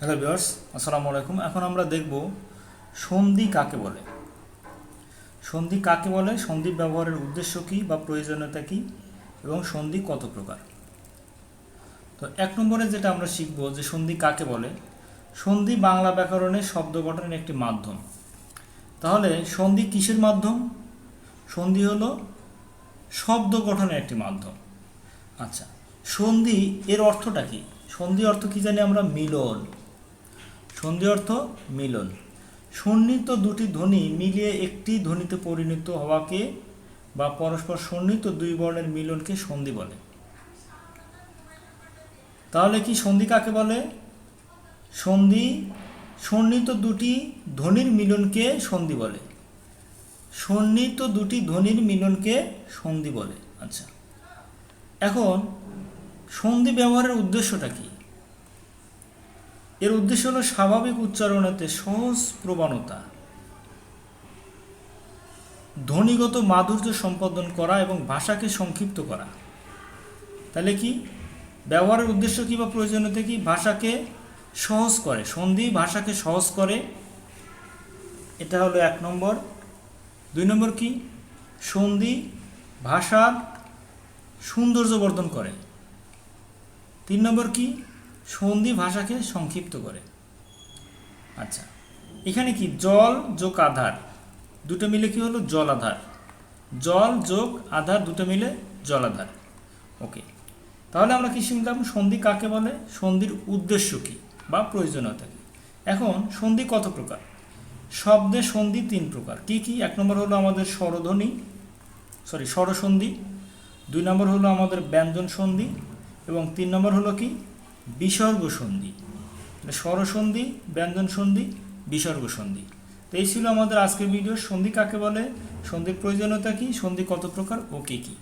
Hello viewers আসসালামু আলাইকুম। এখন আমরা দেখব সন্ধি কাকে বলে। সন্ধি কাকে বলে, সন্ধি ব্যবহারের উদ্দেশ্য কী বা প্রয়োজনীয়তা কী এবং সন্ধি কত প্রকার? তো এক নম্বরে যেটা আমরা শিখব যে সন্ধি কাকে বলে, সন্ধি বাংলা ব্যাকরণে শব্দ গঠনের একটি মাধ্যম। তাহলে সন্ধি কিসের মাধ্যম? সন্ধি হলো শব্দ গঠনের একটি মাধ্যম। আচ্ছা সন্ধি এর অর্থটা কি? সন্ধি অর্থ কি জানি আমরা মিলন। সন্ধি অর্থ মিলন। সন্নিহিত দুটি ধ্বনি মিলিয়ে একটি ধ্বনিতে পরিণত হওয়াকে বা পরস্পর সন্নিহিত দুই বর্ণের মিলনকে সন্ধি বলে। তাহলে কি সন্ধি কাকে বলে? সন্ধি সন্নিহিত দুটি ধ্বনির মিলনকে সন্ধি বলে। সন্নিহিত দুটি ধ্বনির মিলনকে সন্ধি বলে। আচ্ছা। এখন সন্ধি ব্যবহারের উদ্দেশ্যটা কি? এর উদ্দেশ্য হলো স্বাভাবিক উচ্চারণেতে সহজ প্রবণতা ধ্বনিগত মাধুর্য সম্পাদন করা এবং ভাষাকে সংক্ষিপ্ত করা। তাহলে কি? ব্যবহারের উদ্দেশ্য কি বা প্রয়োজনীয়তা কি? ভাষাকে সহজ করে, সন্ধি ভাষাকে সহজ করে। এটা হলো এক নম্বর। দুই নম্বর কি? সন্ধি ভাষার সৌন্দর্য বর্ধন করে। তিন নম্বর কি? সন্ধি ভাষাকে সংক্ষিপ্ত করে। আচ্ছা এখানে কি জল যোগ আধার? দুটো মিলে কি হলো? জল আধার। জল যোগ আধার দুটো মিলে জল আধার। ওকে তাহলে আমরা কি শিখলাম? সন্ধি কাকে বলে? সন্ধির উদ্দেশ্য কি বা প্রয়োজনীয়তা কি? এখন সন্ধি কত প্রকার? শব্দে সন্ধি তিন প্রকার। কি কি? এক নম্বর হলো আমাদের স্বরধ্বনি সরি স্বরসন্ধি, দুই নম্বর হলো আমাদের ব্যঞ্জন সন্ধি, এবং তিন নম্বর হলো কি? বিসর্গ সন্ধি মানে স্বরসন্ধি ব্যঞ্জন সন্ধি বিসর্গ সন্ধি তো এই ছিল আমাদের আজকের ভিডিও সন্ধি কাকে বলে? সন্ধির প্রয়োজনীয়তা কী? সন্ধি কত প্রকার ও কী কী?